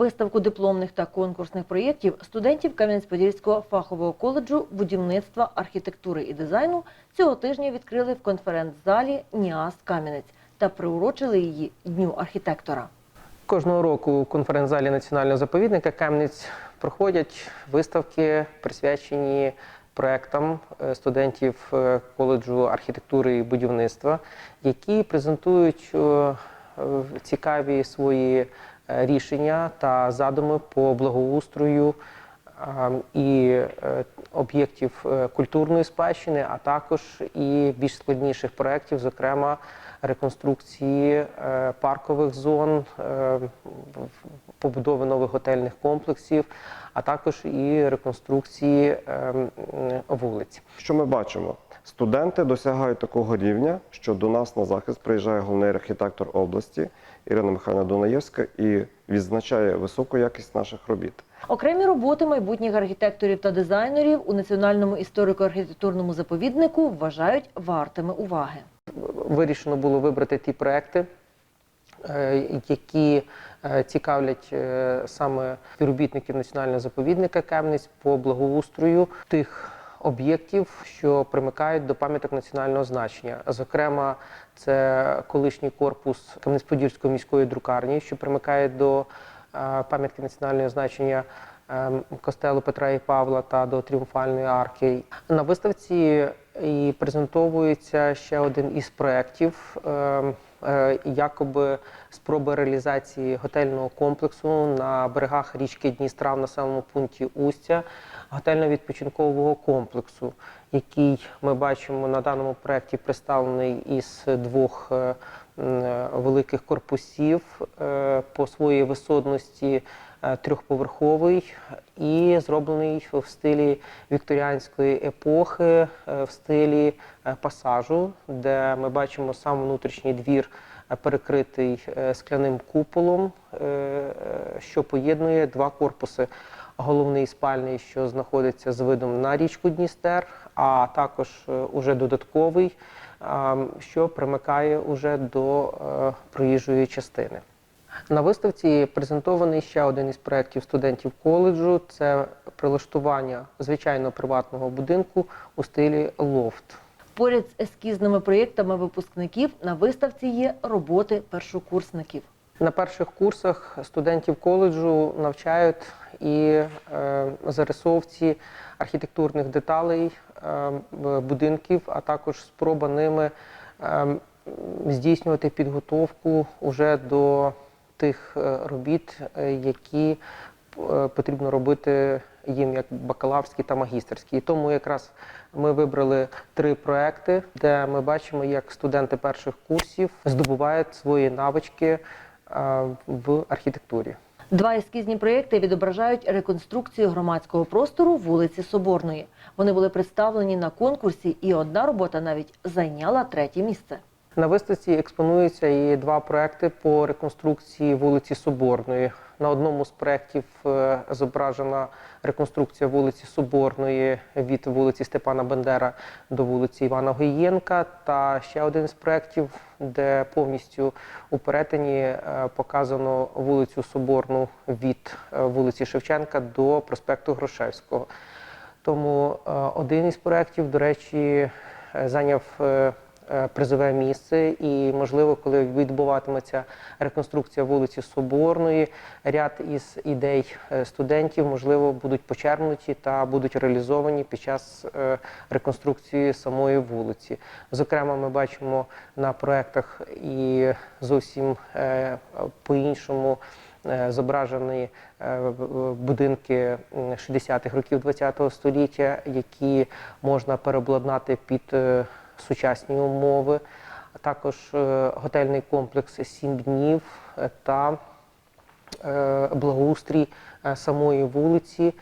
виставку дипломних та конкурсних проєктів студентів Кам'янець-Подільського фахового коледжу будівництва, архітектури і дизайну цього тижня відкрили в конференц-залі НІАС Кам'янець та приурочили її Дню архітектора. Кожного року у конференц-залі національного заповідника Кам'янець проходять виставки, присвячені проектам е, студентів е, коледжу архітектури і будівництва, які презентують цікаві свої рішення та задуми по благоустрою і е, об'єктів е, культурної спадщини, а також і більш складніших проєктів, зокрема реконструкції е, паркових зон, побудови нових готельних комплексів, а також і реконструкції е, вулиць. Що ми бачимо? Студенти досягають такого рівня, що до нас на захист приїжджає головний архітектор області Ірина Михайловна Дунаєвська і відзначає високу якість наших робіт. Окремі роботи майбутніх архітекторів та дизайнерів у Національному історико-архітектурному заповіднику вважають вартими уваги. вирішено було вибрати ті проекти, е, які е, цікавлять е, саме співробітників національного заповідника Кемниць по благоустрою тих об'єктів, що примикають до пам'яток національного значення. Зокрема, це колишній корпус Кам'янець-Подільської міської друкарні, що примикає до пам'ятки національного значення ем, костелу Петра і Павла та до Тріумфальної арки. На виставці і презентовується ще один із проєктів, е, якоби спроби реалізації готельного комплексу на берегах річки Дністра в населеному пункті Устя, готельно-відпочинкового комплексу, який ми бачимо на даному проєкті представлений із двох е, е, великих корпусів е, по своїй висотності е, трьохповерховий і зроблений в стилі вікторіанської епохи, е, в стилі е, пасажу, де ми бачимо сам внутрішній двір е, перекритий е, скляним куполом, е, е, що поєднує два корпуси. Головний спальний, що знаходиться з видом на річку Дністер, а також е, уже додатковий, що примикає уже до е, проїжджої частини. На виставці презентований ще один із проєктів студентів коледжу це прилаштування звичайного приватного будинку у стилі лофт. Поряд з ескізними проєктами випускників на виставці є роботи першокурсників. На перших курсах студентів коледжу навчають і е, зарисовці архітектурних деталей е, будинків, а також спроба ними е, здійснювати підготовку уже до тих робіт, які потрібно робити їм як бакалаврські та магістерські. І тому якраз ми вибрали три проекти, де ми бачимо, як студенти перших курсів здобувають свої навички в архітектурі. Два ескізні проєкти відображають реконструкцію громадського простору вулиці Соборної. Вони були представлені на конкурсі, і одна робота навіть зайняла третє місце. На виставці експонуються і два проекти по реконструкції вулиці Соборної. На одному з проєктів е, зображена реконструкція вулиці Соборної від вулиці Степана Бендера до вулиці Івана Гоєнка. Та ще один з проєктів, де повністю у перетині е, показано вулицю Соборну від е, вулиці Шевченка до проспекту Грушевського. Тому один із проєктів, до речі, зайняв призове місце, і можливо, коли відбуватиметься реконструкція вулиці Соборної, ряд із ідей е, студентів можливо будуть почерпнуті та будуть реалізовані під час е, реконструкції самої вулиці. Зокрема, ми бачимо на проектах і зовсім е, по-іншому е, зображені е, будинки м, 60-х років ХХ століття, які можна переобладнати під е, сучасні умови, а також е, готельний комплекс «Сім днів» та е, благоустрій е, самої вулиці,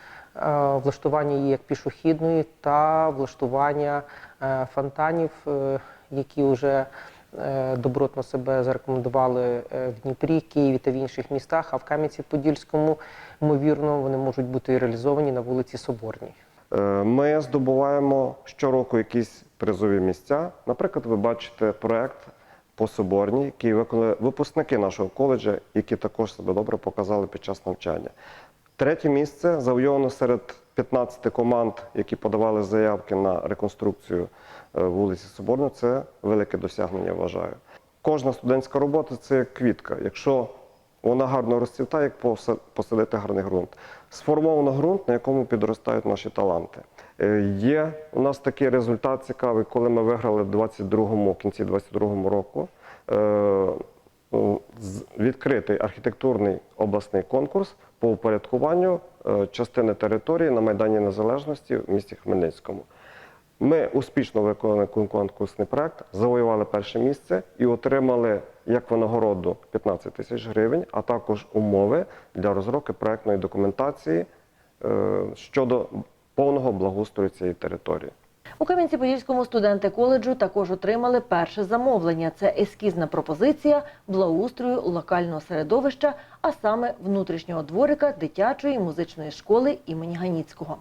влаштування її як пішохідної та влаштування фонтанів, які вже добротно себе зарекомендували в Дніпрі, Києві та в інших містах, а в Кам'янці-Подільському, ймовірно, вони можуть бути реалізовані на вулиці Соборній. Е, Ми здобуваємо щороку якісь призові місця. Наприклад, ви бачите проект по Соборній, які виконали випускники нашого коледжа, які також себе добре показали під час навчання. Третє місце завойовано серед 15 команд, які подавали заявки на реконструкцію е, вулиці Соборної. Це велике досягнення, вважаю. Кожна студентська робота це як квітка. Якщо вона гарно розцвітає, як посадити гарний ґрунт. Сформовано ґрунт, на якому підростають наші таланти. Е, Є у нас такий результат цікавий, коли ми виграли в 22-му, кінці 22-му року. е, Відкритий архітектурний обласний конкурс по упорядкуванню е, частини території на Майдані Незалежності в місті Хмельницькому. Ми успішно виконали конкурсний проект, завоювали перше місце і отримали як винагороду 15 тисяч гривень, а також умови для розробки проектної документації е, щодо повного благоустрою цієї території. У Кам'янці-Подільському студенти коледжу також отримали перше замовлення. Це ескізна пропозиція благоустрою локального середовища, а саме внутрішнього дворика дитячої музичної школи імені Ганіцького.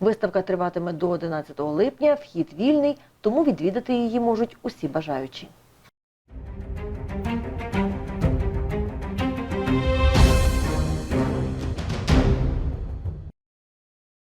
Виставка триватиме до 11 липня. Вхід вільний, тому відвідати її можуть усі бажаючі.